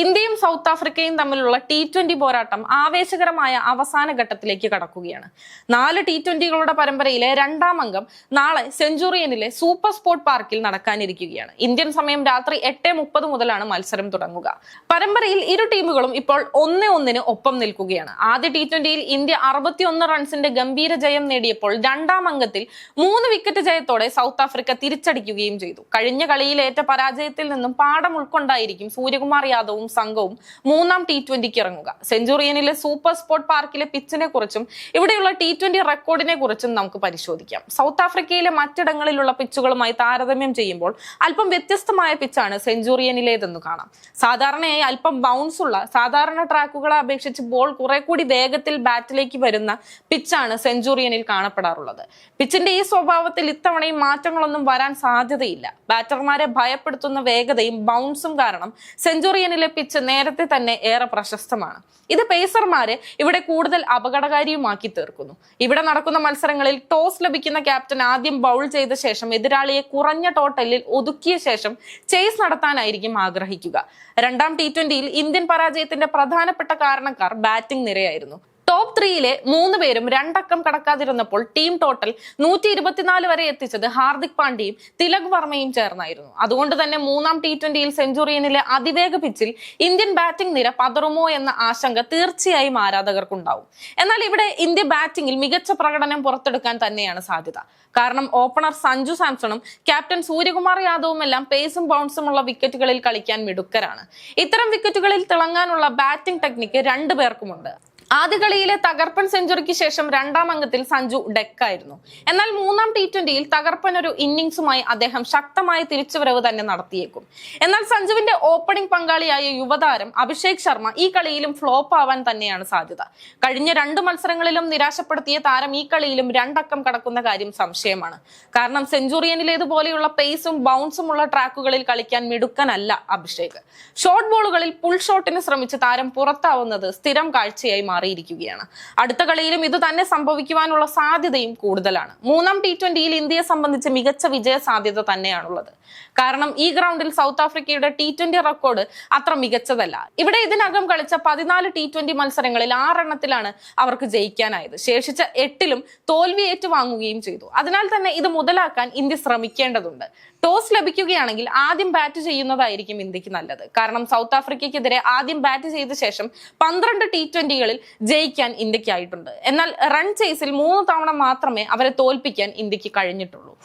ഇന്ത്യയും സൗത്ത് ആഫ്രിക്കയും തമ്മിലുള്ള T twenty പോരാട്ടം ആവേശകരമായ അവസാന ഘട്ടത്തിലേക്ക് കടക്കുകയാണ്. നാല് ടി ട്വന്റികളുടെ പരമ്പരയിലെ രണ്ടാം അംഗം നാളെ സെഞ്ചുറിയനിലെ സൂപ്പർ സ്പോർട്ട് പാർക്കിൽ നടക്കാനിരിക്കുകയാണ്. ഇന്ത്യൻ സമയം രാത്രി എട്ട് മുപ്പത് മുതലാണ് മത്സരം തുടങ്ങുക. പരമ്പരയിൽ ഇരു ടീമുകളും ഇപ്പോൾ ഒന്നേ ഒന്നിന് ഒപ്പം നിൽക്കുകയാണ്. ആദ്യ ടി ട്വന്റിയിൽ ഇന്ത്യ അറുപത്തിയൊന്ന് റൺസിന്റെ ഗംഭീര ജയം നേടിയപ്പോൾ രണ്ടാം അംഗത്തിൽ മൂന്ന് വിക്കറ്റ് ജയത്തോടെ സൗത്ത് ആഫ്രിക്ക തിരിച്ചടിക്കുകയും ചെയ്തു. കഴിഞ്ഞ കളിയിലേറ്റ പരാജയത്തിൽ നിന്നും പാഠം ഉൾക്കൊണ്ടായിരിക്കും സൂര്യകുമാർ യാദവും സംഘവും മൂന്നാം ടി ട്വന്റിക്ക് ഇറങ്ങുക. സെഞ്ചുറിയനിലെ സൂപ്പർ സ്പോട്ട് പാർക്കിലെ പിച്ചിനെ കുറിച്ചും ഇവിടെയുള്ള ടി ട്വന്റി റെക്കോർഡിനെ കുറിച്ചും നമുക്ക് പരിശോധിക്കാം. സൗത്ത് ആഫ്രിക്കയിലെ മറ്റിടങ്ങളിലുള്ള പിച്ചുകളുമായി താരതമ്യം ചെയ്യുമ്പോൾ അല്പം വ്യത്യസ്തമായ പിച്ചാണ് സെഞ്ചുറിയനിലേതെന്ന് കാണാം. സാധാരണയായി അല്പം ബൗൺസ് ഉള്ള സാധാരണ ട്രാക്കുകളെ അപേക്ഷിച്ച് ബോൾ കുറെ കൂടി വേഗത്തിൽ ബാറ്റിലേക്ക് വരുന്ന പിച്ചാണ് സെഞ്ചുറിയനിൽ കാണപ്പെടാറുള്ളത്. പിച്ചിന്റെ ഈ സ്വഭാവത്തിൽ ഇത്തവണയും മാറ്റങ്ങളൊന്നും വരാൻ സാധ്യതയില്ല. ബാറ്റർമാരെ ഭയപ്പെടുത്തുന്ന വേഗതയും ബൗൺസും കാരണം സെഞ്ചുറിയനിലെ പിച്ച് നേരത്തെ തന്നെ ഏറെ പ്രശസ്തമാണ്. ഇത് പേസർമാരെ ഇവിടെ കൂടുതൽ അപകടകാരിയുമാക്കി തീർക്കുന്നു. ഇവിടെ നടക്കുന്ന മത്സരങ്ങളിൽ ടോസ് ലഭിക്കുന്ന ക്യാപ്റ്റൻ ആദ്യം ബൗൾ ചെയ്ത ശേഷം എതിരാളിയെ കുറഞ്ഞ ടോട്ടലിൽ ഒതുക്കിയ ശേഷം ചേസ് നടത്താനായിരിക്കും ആഗ്രഹിക്കുക. രണ്ടാം ടി ട്വന്റിയിൽ ഇന്ത്യൻ പരാജയത്തിന്റെ പ്രധാനപ്പെട്ട കാരണക്കാർ ബാറ്റിംഗ് നിരയായിരുന്നു. ടോപ്പ് ത്രീയിലെ മൂന്ന് പേരും രണ്ടക്കം കടക്കാതിരുന്നപ്പോൾ ടീം ടോട്ടൽ നൂറ്റി ഇരുപത്തിനാല് വരെ എത്തിച്ചത് ഹാർദിക് പാണ്ഡ്യയും തിലക് വർമ്മയും ചേർന്നായിരുന്നു. അതുകൊണ്ട് തന്നെ മൂന്നാം ടി ട്വന്റിയിൽ സെഞ്ചുറിയനിലെ അതിവേഗ പിച്ചിൽ ഇന്ത്യൻ ബാറ്റിംഗ് നിര പതറുമോ എന്ന ആശങ്ക തീർച്ചയായും ആരാധകർക്കുണ്ടാവും. എന്നാൽ ഇവിടെ ഇന്ത്യ ബാറ്റിംഗിൽ മികച്ച പ്രകടനം പുറത്തെടുക്കാൻ തന്നെയാണ് സാധ്യത. കാരണം ഓപ്പണർ സഞ്ജു സാംസണും ക്യാപ്റ്റൻ സൂര്യകുമാർ യാദവും എല്ലാം പേസും ബൗൺസും ഉള്ള വിക്കറ്റുകളിൽ കളിക്കാൻ മിടുക്കരാണ്. ഇത്തരം വിക്കറ്റുകളിൽ തിളങ്ങാനുള്ള ബാറ്റിംഗ് ടെക്നിക്ക് രണ്ടു പേർക്കുമുണ്ട്. ആദ്യ കളിയിലെ തകർപ്പൻ സെഞ്ചുറിക്ക് ശേഷം രണ്ടാം അംഗത്തിൽ സഞ്ജു ഡെക്കായിരുന്നു. എന്നാൽ മൂന്നാം ടി ട്വന്റിയിൽ തകർപ്പൻ ഒരു ഇന്നിംഗ്സുമായി അദ്ദേഹം ശക്തമായ തിരിച്ചുവരവ് തന്നെ നടത്തിയേക്കും. എന്നാൽ സഞ്ജുവിന്റെ ഓപ്പണിംഗ് പങ്കാളിയായ യുവതാരം അഭിഷേക് ശർമ്മ ഈ കളിയിലും ഫ്ലോപ്പ് ആവാൻ തന്നെയാണ് സാധ്യത. കഴിഞ്ഞ രണ്ട് മത്സരങ്ങളിലും നിരാശപ്പെടുത്തിയ താരം ഈ കളിയിലും രണ്ടക്കം കടക്കുന്ന കാര്യം സംശയമാണ്. കാരണം സെഞ്ചുറിയനിലേതുപോലെയുള്ള പേസും ബൗൺസും ഉള്ള ട്രാക്കുകളിൽ കളിക്കാൻ മിടുക്കനല്ല അഭിഷേക്. ഷോർട്ട് ബോളുകളിൽ പുൾ ഷോട്ടിന് ശ്രമിച്ച് താരം പുറത്താവുന്നത് സ്ഥിരം കാഴ്ചയായി മാറിയിരിക്കുകയാണ്. അടുത്ത കളിയിലും ഇത് തന്നെ സംഭവിക്കുവാനുള്ള സാധ്യതയും കൂടുതലാണ്. മൂന്നാം ടി ട്വന്റിയിൽ ഇന്ത്യയെ സംബന്ധിച്ച് മികച്ച വിജയ സാധ്യത തന്നെയാണുള്ളത്. കാരണം ഈ ഗ്രൗണ്ടിൽ സൗത്ത് ആഫ്രിക്കയുടെ ടി ട്വന്റി റെക്കോർഡ് അത്ര മികച്ചതല്ല. ഇവിടെ ഇതിനകം കളിച്ച പതിനാല് ടി ട്വന്റി മത്സരങ്ങളിൽ ആറെണ്ണത്തിലാണ് അവർക്ക് ജയിക്കാനായത്. ശേഷിച്ച എട്ടിലും തോൽവി ഏറ്റുവാങ്ങുകയും ചെയ്തു. അതിനാൽ തന്നെ ഇത് മുതലാക്കാൻ ഇന്ത്യ ശ്രമിക്കേണ്ടതുണ്ട്. ടോസ് ലഭിക്കുകയാണെങ്കിൽ ആദ്യം ബാറ്റ് ചെയ്യുന്നതായിരിക്കും ഇന്ത്യയ്ക്ക് നല്ലത്. കാരണം സൗത്ത് ആഫ്രിക്കയ്ക്കെതിരെ ആദ്യം ബാറ്റ് ചെയ്ത ശേഷം പന്ത്രണ്ട് ടി ട്വന്റികളിൽ ജയിക്കാൻ ഇന്ത്യക്കായിട്ടുണ്ട്. എന്നാൽ റൺ ചേസിൽ മൂന്ന് തവണ മാത്രമേ അവരെ തോൽപ്പിക്കാൻ ഇന്ത്യയ്ക്ക് കഴിഞ്ഞിട്ടുള്ളൂ.